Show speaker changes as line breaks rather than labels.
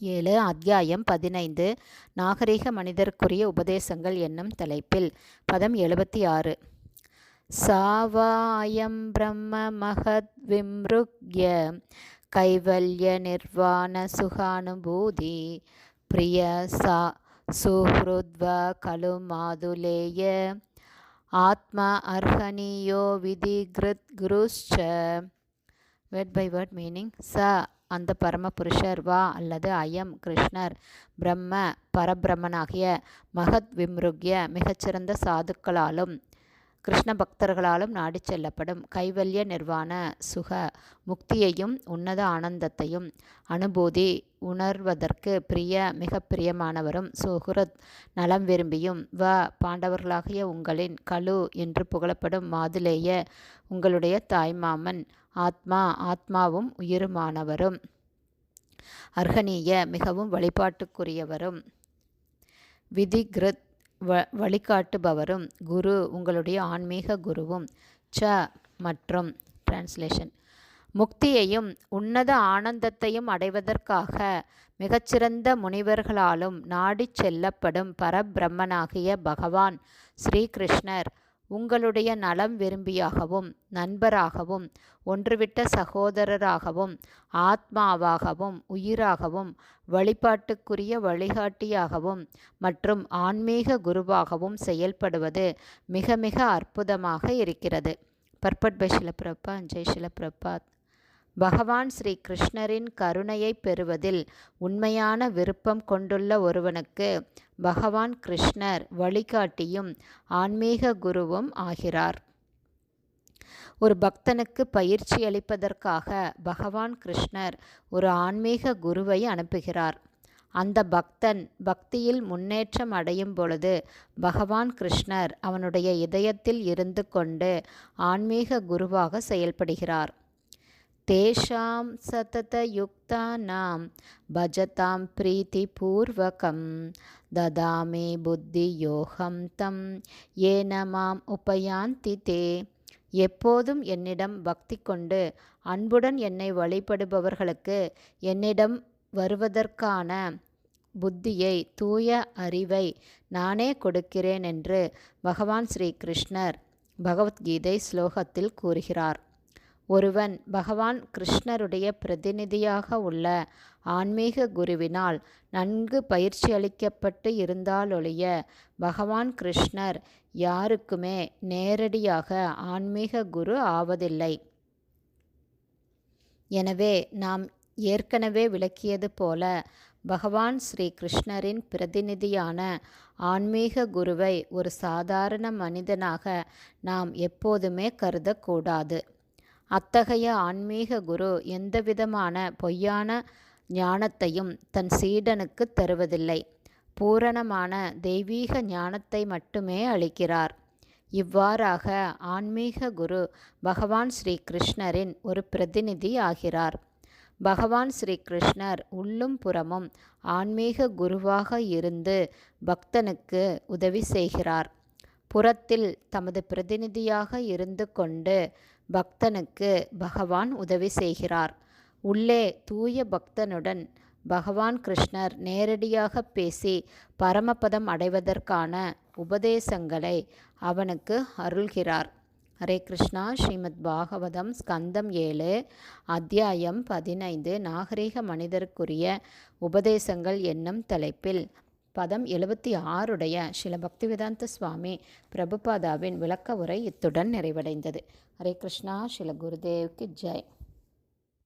ஏழு அத்தியாயம் பதினைந்து நாகரிக மனிதருக்குரிய உபதேசங்கள் என்னும் தலைப்பில். பதம் எழுபத்தி ஆறு சாவாயம் பிரம்ம மகத் விம்ருக்ய கைவல்ய நிர்வாண சுகானுபூதி பிரிய சா சுஹ்ருத்வ கலு மாதுலேய ஆத்மா அர்ஹனியோ விதிகிருத் குருஷ்ச. வேர்ட் பை வேர்ட் மீனிங் ச அந்த பரமபுருஷர் வா அல்லது அயம் கிருஷ்ணர் பிரம்ம பரபிரமனாகிய மகத் விம்ருக்ய மிகச்சிறந்த சாதுக்களாலும் கிருஷ்ண பக்தர்களாலும் நாடி செல்லப்படும். கைவல்ய நிர்வாண சுக முக்தியையும் உன்னத ஆனந்தத்தையும் அனுபூதி உணர்வதற்கு பிரிய மிக பிரியமானவரும் சுகுரத் நலம் விரும்பியும் வ பாண்டவர்களாகிய உங்களின் கழு என்று புகழப்படும் மாதுலேய உங்களுடைய தாய்மாமன் ஆத்மா ஆத்மாவும் உயிருமானவரும். அர்ஹனீய மிகவும் வழிபாட்டுக்குரியவரும். விதிகிருத் வ வழிகாட்டுபவரும். குரு உங்களுடைய ஆன்மீக குருவும். ச மற்றும் டிரான்ஸ்லேஷன் முக்தியையும் உன்னத ஆனந்தத்தையும் அடைவதற்காக மிகச்சிறந்த முனிவர்களாலும் நாடிச் செல்லப்படும் பரபிரம்மனாகிய பகவான் ஸ்ரீகிருஷ்ணர் உங்களுடைய நலம் விரும்பியாகவும் நண்பராகவும் ஒன்றுவிட்ட சகோதரராகவும் ஆத்மாவாகவும் உயிராகவும் வழிபாட்டுக்குரிய வழிகாட்டியாகவும் மற்றும் ஆன்மீக குருவாகவும் செயல்படுவது மிக மிக அற்புதமாக இருக்கிறது. பர்பட் பை ஷிலப்பிரப்பா ஜெய் ஷிலப்பிரபாத் பகவான் ஸ்ரீ கிருஷ்ணரின் கருணையை பெறுவதில் உண்மையான விருப்பம் கொண்டுள்ள ஒருவனுக்கு பகவான் கிருஷ்ணர் வழிகாட்டியும் ஆன்மீக குருவும் ஆகிறார். ஒரு பக்தனுக்கு பயிற்சி அளிப்பதற்காக பகவான் கிருஷ்ணர் ஒரு ஆன்மீக குருவை அனுப்புகிறார். அந்த பக்தன் பக்தியில் முன்னேற்றம் அடையும் பொழுது பகவான் கிருஷ்ணர் அவனுடைய இதயத்தில் இருந்து கொண்டு ஆன்மீக குருவாக செயல்படுகிறார். தேஷாம் சததயுக்தானாம் பஜதாம் பிரீத்திபூர்வகம் ததாமே புத்தியோகம் தம் ஏன மாம் உபயாந்தி தே எப்போதும் என்னிடம் பக்தி கொண்டு அன்புடன் என்னை வழிபடுபவர்களுக்கு என்னிடம் வருவதற்கான புத்தியை தூய அறிவை நானே கொடுக்கிறேன் என்று பகவான் ஸ்ரீ கிருஷ்ணர் பகவத்கீதை ஸ்லோகத்தில் கூறுகிறார். ஒருவன் பகவான் கிருஷ்ணருடைய பிரதிநிதியாக உள்ள ஆன்மீக குருவினால் நன்கு பயிற்சி அளிக்கப்பட்டு இருந்தாலொழிய பகவான் கிருஷ்ணர் யாருக்குமே நேரடியாக ஆன்மீக குரு ஆவதில்லை. எனவே நாம் ஏற்கனவே விளக்கியது போல பகவான் ஸ்ரீ கிருஷ்ணரின் பிரதிநிதியான ஆன்மீக குருவை ஒரு சாதாரண மனிதனாக நாம் எப்போதுமே கருதக்கூடாது. அத்தகைய ஆன்மீக குரு எந்தவிதமான பொய்யான ஞானத்தையும் தன் சீடனுக்கு தருவதில்லை. பூரணமான தெய்வீக ஞானத்தை மட்டுமே அளிக்கிறார். இவ்வாறாக ஆன்மீக குரு பகவான் ஸ்ரீ கிருஷ்ணரின் ஒரு பிரதிநிதி ஆகிறார். பகவான் ஸ்ரீ கிருஷ்ணர் உள்ளும் புறமும் ஆன்மீக குருவாக இருந்து பக்தனுக்கு உதவி செய்கிறார். புறத்தில் தமது பிரதிநிதியாக இருந்து கொண்டு பக்தனுக்கு பகவான் உதவி செய்கிறார். உள்ளே தூய பக்தனுடன் பகவான் கிருஷ்ணர் நேரடியாக பேசி பரமபதம் அடைவதற்கான உபதேசங்களை அவனுக்கு அருள்கிறார். ஹரே கிருஷ்ணா ஸ்ரீமத் பாகவதம் ஸ்கந்தம் ஏழு அத்தியாயம் பதினைந்து. நாகரிக மனிதருக்குரிய உபதேசங்கள் என்னும் தலைப்பில் பதம் எழுபத்தி ஆறுடைய ஸ்ரீல பக்திவேதாந்த சுவாமி பிரபுபாதாவின் விளக்க உரை இத்துடன் நிறைவடைந்தது. ஹரே கிருஷ்ணா ஸ்ரீல குருதேவ்க்கு ஜெய்.